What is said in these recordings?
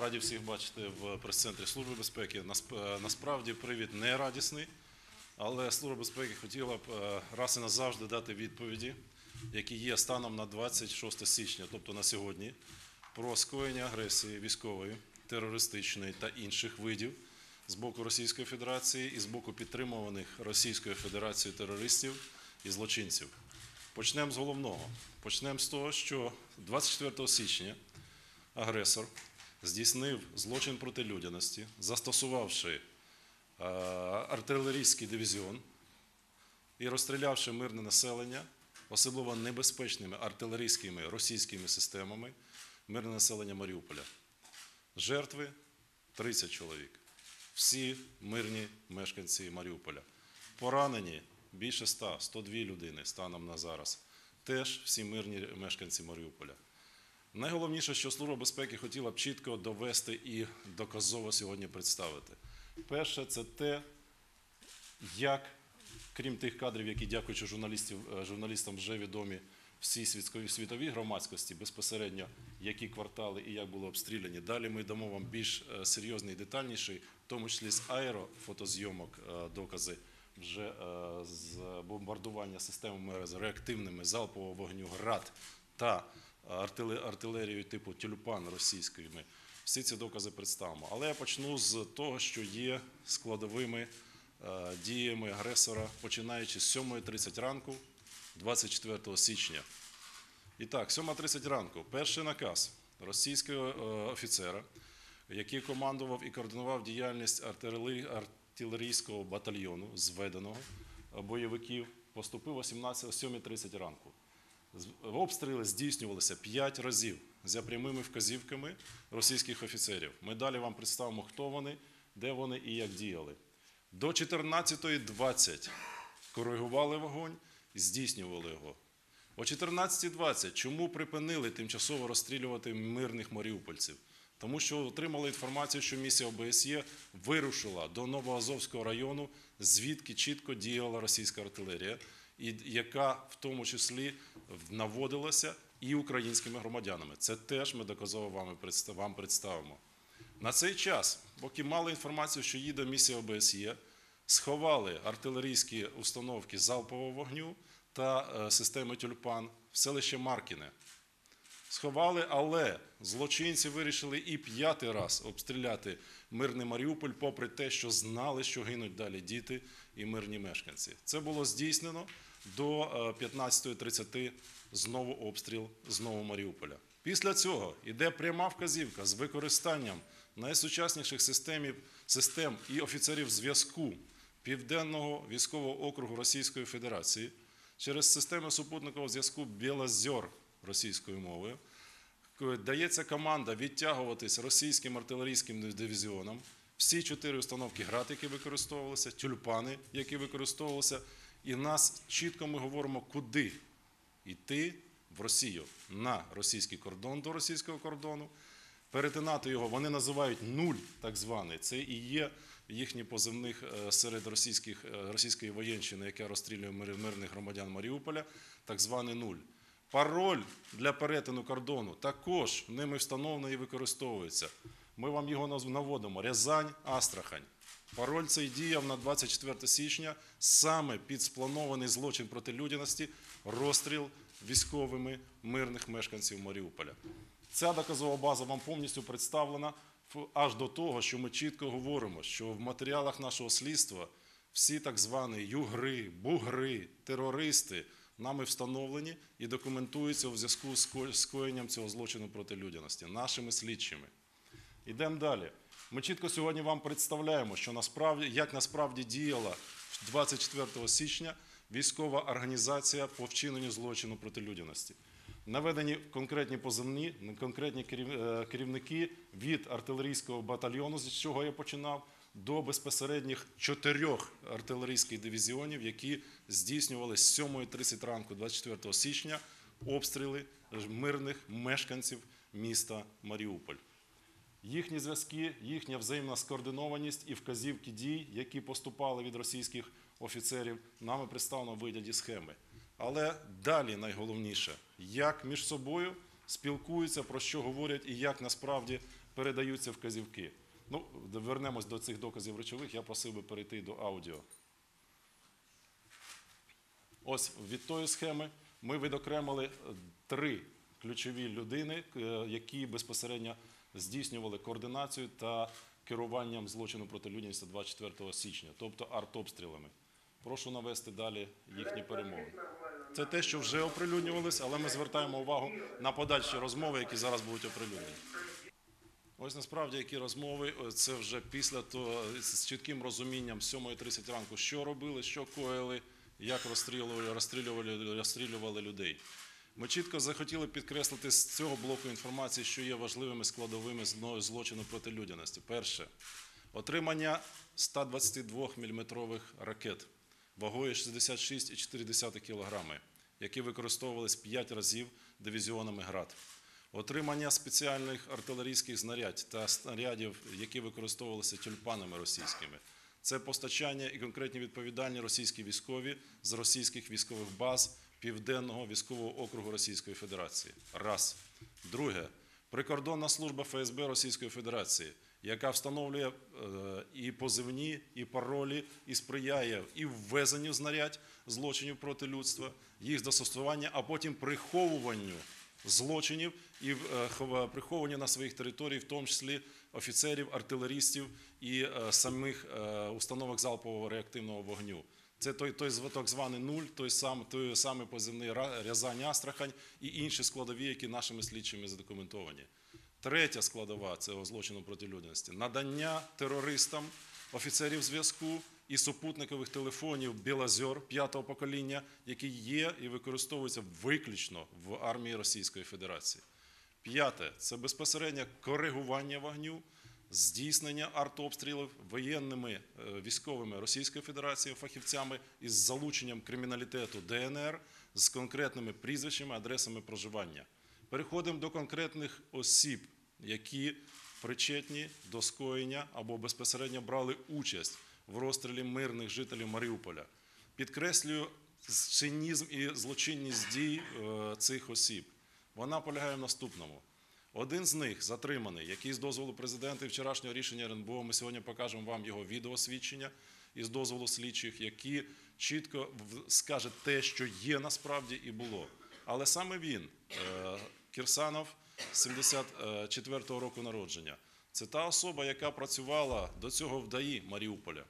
Раді всіх бачити в прес-центрі Служби безпеки. Е, Насправді привід не радісний, але Служба безпеки хотіла б е, раз і назавжди дати відповіді, які є станом на 26 січня, тобто на сьогодні, про скоєння агресії військової, терористичної та інших видів з боку Російської Федерації і з боку підтримуваних Російською Федерацією терористів і злочинців. Почнемо з головного. Почнемо з того, що 24 січня агресор здійснив злочин проти людяності, застосувавши е, артилерійський дивізіон і розстрілявши мирне населення, особливо небезпечними артилерійськими російськими системами, мирне населення Маріуполя. Жертви 30 чоловік. Всі мирні мешканці Маріуполя. Поранені більше 100, 102 людини станом на зараз. Теж всі мирні мешканці Маріуполя. Найголовніше, що Служба безпеки хотіла б чітко довести і доказово сьогодні представити. Перше, це те, як, крім тих кадрів, які, дякуючи е, журналістам, вже відомі всій світської- світовій громадськості, безпосередньо які квартали і як були обстріляні. Далі ми дамо вам більш е, серйозний і детальніший, в тому числі з аерофотозйомок, е, докази вже з бомбардування системами реактивними залпового вогню ГРАД та артилерією типу тюльпан російськими. Всі ці докази представимо. Але я почну з того, що є складовими е, діями агресора, починаючи з 7.30 ранку, 24 січня. І так, 7.30 ранку. Перший наказ російського е, офіцера, який командував і координував діяльність артилерійського батальйону, зведеного е, бойовиків, поступив о 17 о 7.30 ранку. Обстріли здійснювалися 5 разів за прямими вказівками російських офіцерів. Ми далі вам представимо, хто вони, де вони і як діяли. До 14.20 коригували вогонь і здійснювали його. О 14.20 чому припинили тимчасово розстрілювати мирних маріупольців? Тому що отримали інформацію, що місія ОБСЄ вирушила до Новоазовського району, звідки чітко діяла російська артилерія, яка в тому числі наводилася і українськими громадянами. Це теж ми доказово вам представимо. На цей час, поки мали інформацію, що їде місія ОБСЄ, сховали артилерійські установки залпового вогню та е, системи тюльпан в селище Маркіне. Сховали, але злочинці вирішили і п'ятий раз обстріляти мирний Маріуполь, попри те, що знали, що гинуть далі діти і мирні мешканці. Це було здійснено до е, 15.30 знову обстріл знову Маріуполя. Після цього йде пряма вказівка з використанням найсучасніших систем і офіцерів зв'язку Південного військового округу Російської Федерації через системи супутникового зв'язку Білозер російською мовою. Дається команда відтягуватись російським артилерійським дивізіоном. Всі чотири установки ГРАД, які використовувалися, тюльпани, які використовувалися, і нас чітко ми говоримо, куди йти в Росію на російський кордон до російського кордону. Перетинати його вони називають нуль, так званий. Це і є їхній позивних е, серед російських, е, російської воєнщини, яка розстрілює мирних громадян Маріуполя, так званий нуль. Пароль для перетину кордону також ними встановлений і використовується. Ми вам його наводимо: Рязань, Астрахань. Пароль цей діяв на 24 січня саме під спланований злочин проти людяності, розстріл військовими мирних мешканців Маріуполя. Ця доказова база вам повністю представлена аж до того, що ми чітко говоримо, що в матеріалах нашого слідства всі так звані югри, бугри, терористи нами встановлені і документуються у зв'язку з скоєнням цього злочину проти людяності нашими слідчими. Йдемо далі. Ми чітко сьогодні вам представляємо, що насправді, як насправді діяла 24 січня військова організація по вчиненню злочину проти людяності. Наведені конкретні позивні, конкретні е, керівники від артилерійського батальйону, з чого я починав, до безпосередніх чотирьох артилерійських дивізіонів, які здійснювали з 7.30 ранку 24 січня обстріли мирних мешканців міста Маріуполь. Їхні зв'язки, їхня взаємна скоординованість і вказівки дій, які поступали від російських офіцерів, нами представлено в вигляді схеми. Але далі найголовніше, як між собою спілкуються, про що говорять і як насправді передаються вказівки. Ну, вернемось до цих доказів речових, я просив би перейти до аудіо. Ось від тої схеми ми відокремили е, три ключові людини, е, які безпосередньо здійснювали координацію та керуванням злочину проти людяності 24 січня, тобто артобстрілами. Прошу навести далі їхні перемови. Це те, що вже оприлюднювалось, але ми звертаємо увагу на подальші розмови, які зараз будуть оприлюднені. Ось насправді які розмови, е, це вже після того з чітким розумінням з 7.30 ранку, що робили, що коїли, як розстрілювали, розстрілювали, розстрілювали людей. Ми чітко захотіли підкреслити з цього блоку інформації, що є важливими складовими злочину проти людяності. Перше отримання 122 мм ракет вагою 66,4 кг, які використовувались 5 разів дивізіонами ГРАД. Отримання спеціальних артилерійських знарядь та снарядів, які використовувалися тюльпанами російськими. Це постачання і конкретні відповідальні російські військові з російських військових баз Південного військового округу Російської Федерації. Раз. Друге. Прикордонна служба ФСБ Російської Федерації, яка встановлює е, і позивні, і паролі, і сприяє і ввезенню знарядь злочинів проти людства, їх застосування, а потім приховуванню злочинів і е, хова- на своїх територіях, в тому числі офіцерів, артилерістів і е, самих установок залпового реактивного вогню. Це той, той так званий нуль, той, сам, той самий позивний Рязань Астрахань і інші складові, які нашими слідчими задокументовані. Третя складова цього злочину проти людяності надання терористам офіцерів зв'язку і супутникових телефонів Білозер п'ятого покоління, які є і використовуються виключно в армії Російської Федерації. П'яте це безпосереднє коригування вогню, здійснення артобстрілів воєнними е, військовими Російської Федерації, фахівцями із залученням криміналітету ДНР з конкретними прізвищами, адресами проживання. Переходимо до конкретних осіб, які причетні до скоєння або безпосередньо брали участь в розстрілі мирних жителів Маріуполя. Підкреслюю цинізм і злочинність дій е, цих осіб. Вона полягає в наступному. Один з них затриманий, який з дозволу президента і вчорашнього рішення РНБО, ми сьогодні покажемо вам його відеосвідчення із дозволу слідчих, які чітко скаже те, що є насправді і було. Але саме він, е, Кірсанов, 74-го року народження, це та особа, яка працювала до цього в ДАІ Маріуполя.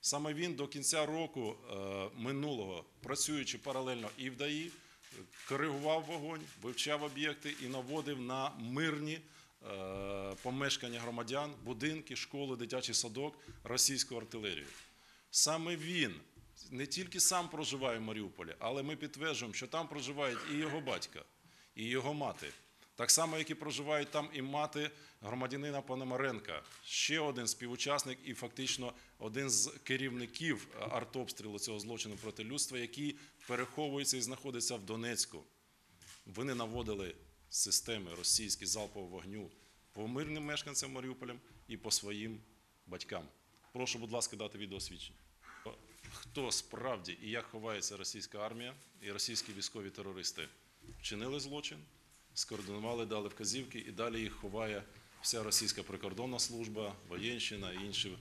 Саме він до кінця року е, минулого, працюючи паралельно і в ДАІ, коригував вогонь, вивчав об'єкти і наводив на мирні е, помешкання громадян, будинки, школи, дитячий садок, російську артилерію. Саме він не тільки сам проживає в Маріуполі, але ми підтверджуємо, що там проживають і його батька, і його мати. Так само, як і проживають там і мати громадянина Пономаренка, ще один співучасник і фактично один з керівників е, артобстрілу цього злочину проти людства, який переховується і знаходиться в Донецьку. Вони наводили системи російські залпового вогню по мирним мешканцям Маріуполя і по своїм батькам. Прошу, будь ласка, дати відеосвідчення. Хто справді і як ховається російська армія і російські військові терористи вчинили злочин, скоординували, дали вказівки, і далі їх ховає вся російська прикордонна служба, воєнщина і інші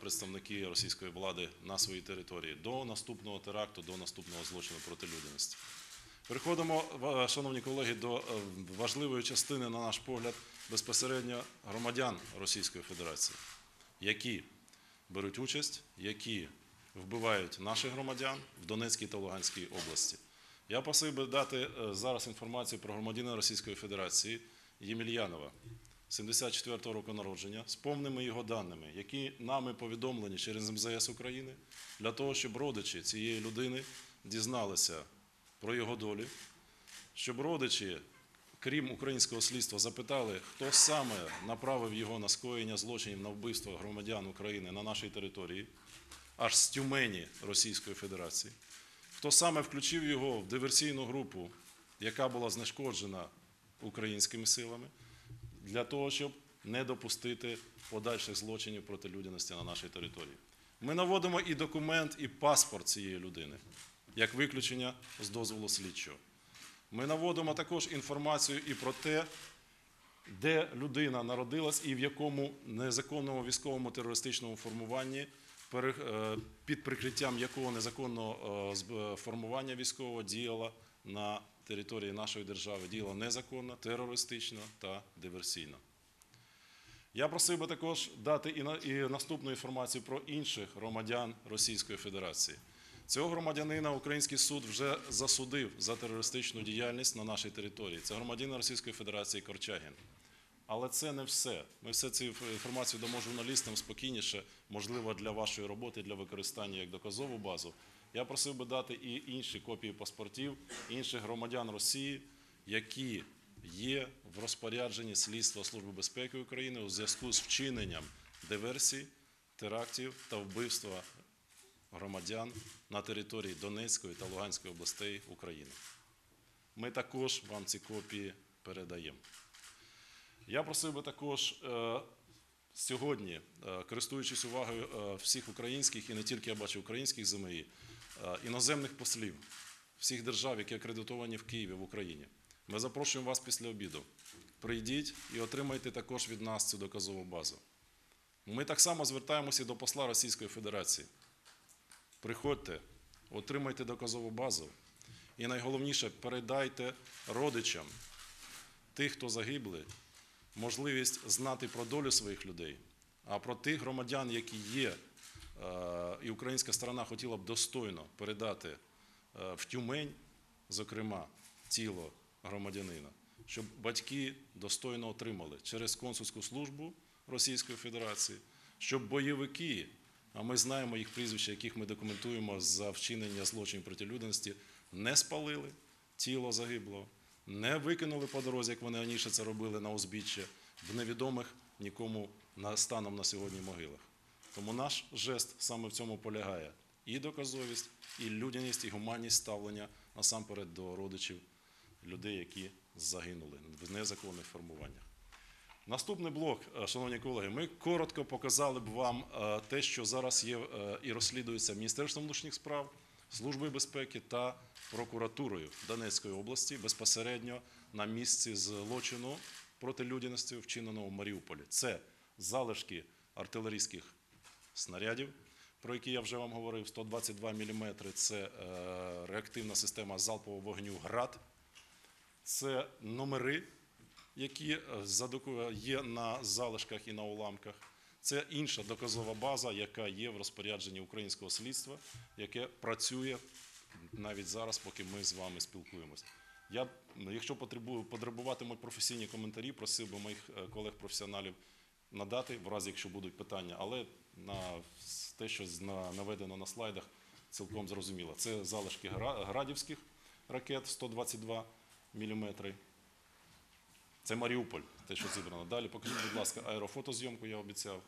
представники російської влади на своїй території до наступного теракту, до наступного злочину проти людяності. Переходимо, шановні колеги, до е, важливої частини, на наш погляд, безпосередньо громадян Російської Федерації, які беруть участь, які вбивають наших громадян в Донецькій та Луганській області. Я просив би дати е, зараз інформацію про громадянина Російської Федерації Ємельянова, 74-го року народження, з повними його даними, які нами повідомлені через МЗС України, для того, щоб родичі цієї людини дізналися про його долю, щоб родичі, крім українського слідства, запитали, хто саме направив його на скоєння злочинів на вбивство громадян України на нашій території, аж з Тюмені Російської Федерації, хто саме включив його в диверсійну групу, яка була знешкоджена українськими силами, для того, щоб не допустити подальших злочинів проти людяності на нашій території. Ми наводимо і документ, і паспорт цієї людини, як виключення з дозволу слідчого. Ми наводимо також інформацію і про те, де людина народилась і в якому незаконному військовому терористичному формуванні, е, під прикриттям якого незаконного е, формування військового діяла на території нашої держави, діяла незаконно, терористично та диверсійно. Я просив би також дати і наступну інформацію про інших громадян Російської Федерації. Цього громадянина український суд вже засудив за терористичну діяльність на нашій території. Це громадянин Російської Федерації Корчагін. Але це не все. Ми все цю інформацію дамо журналістам спокійніше, можливо, для вашої роботи, для використання як доказову базу. Я просив би дати і інші копії паспортів інших громадян Росії, які є в розпорядженні слідства Служби безпеки України у зв'язку з вчиненням диверсій, терактів та вбивства громадян на території Донецької та Луганської областей України. Ми також вам ці копії передаємо. Я просив би також е, сьогодні, е, користуючись увагою е, всіх українських і не тільки я бачу українських ЗМІ, іноземних послів всіх держав, які акредитовані в Києві в Україні. Ми запрошуємо вас після обіду. Прийдіть і отримайте також від нас цю доказову базу. Ми так само звертаємося до посла Російської Федерації. Приходьте, отримайте доказову базу. І найголовніше, передайте родичам тих, хто загибли, можливість знати про долю своїх людей, а про тих громадян, які є, е, і українська сторона хотіла б достойно передати е, в Тюмень, зокрема, тіло громадянина, щоб батьки достойно отримали через консульську службу Російської Федерації, щоб бойовики, а ми знаємо їх прізвища, яких ми документуємо за вчинення злочинів проти людяності, не спалили тіло загиблого, не викинули по дорозі, як вони раніше це робили на узбіччя, в невідомих нікому станом на сьогодні могилах. Тому наш жест саме в цьому полягає і доказовість, і людяність, і гуманність ставлення насамперед до родичів людей, які загинули в незаконних формуваннях. Наступний блок, е, шановні колеги, ми коротко показали б вам е, те, що зараз є е, і розслідується Міністерством внутрішніх справ, Службою безпеки та прокуратурою Донецької області безпосередньо на місці злочину проти людяності, вчиненого в Маріуполі. Це залишки артилерійських снарядів, про які я вже вам говорив, 122 мм – це е, реактивна система залпового вогню ГРАД, це номери, які е, є на залишках і на уламках. Це інша доказова база, яка є в розпорядженні українського слідства, яке працює навіть зараз, поки ми з вами спілкуємось. Я, якщо потребуватимуть професійні коментарі, просив би моїх е, колег-професіоналів надати, в разі якщо будуть питання, але на те, що наведено на слайдах, цілком зрозуміло. Це залишки градівських ракет 122 мм. Це Маріуполь, те, що зібрано. Далі покажіть, будь ласка, аерофотозйомку я обіцяв.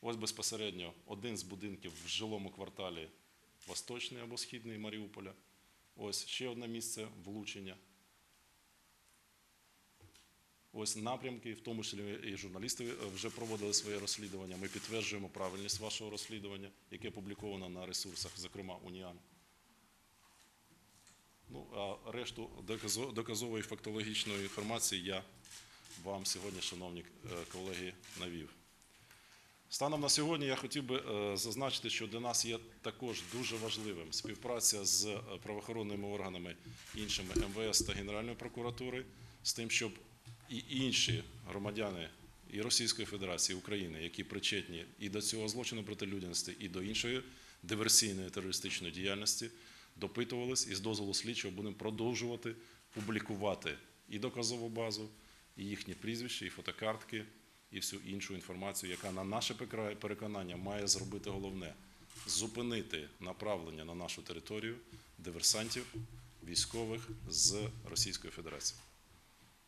Ось безпосередньо один з будинків в жилому кварталі Восточний або Східний Маріуполя. Ось ще одне місце влучення. Ось напрямки, в тому числі і журналісти е, вже проводили своє розслідування. Ми підтверджуємо правильність вашого розслідування, яке опубліковано на ресурсах, зокрема Уніан. Ну, а решту доказової фактологічної інформації я вам сьогодні, шановні е, колеги, навів. Станом на сьогодні я хотів би е, зазначити, що для нас є також дуже важливим співпраця з правоохоронними органами іншими МВС та Генеральної прокуратури з тим, щоб і інші громадяни і Російської Федерації, і України, які причетні і до цього злочину проти людяності, і до іншої диверсійної терористичної діяльності, допитувались і з дозволу слідчого будемо продовжувати публікувати і доказову базу, і їхні прізвища, і фотокартки, і всю іншу інформацію, яка на наше переконання має зробити головне зупинити направлення на нашу територію диверсантів, військових з Російської Федерації.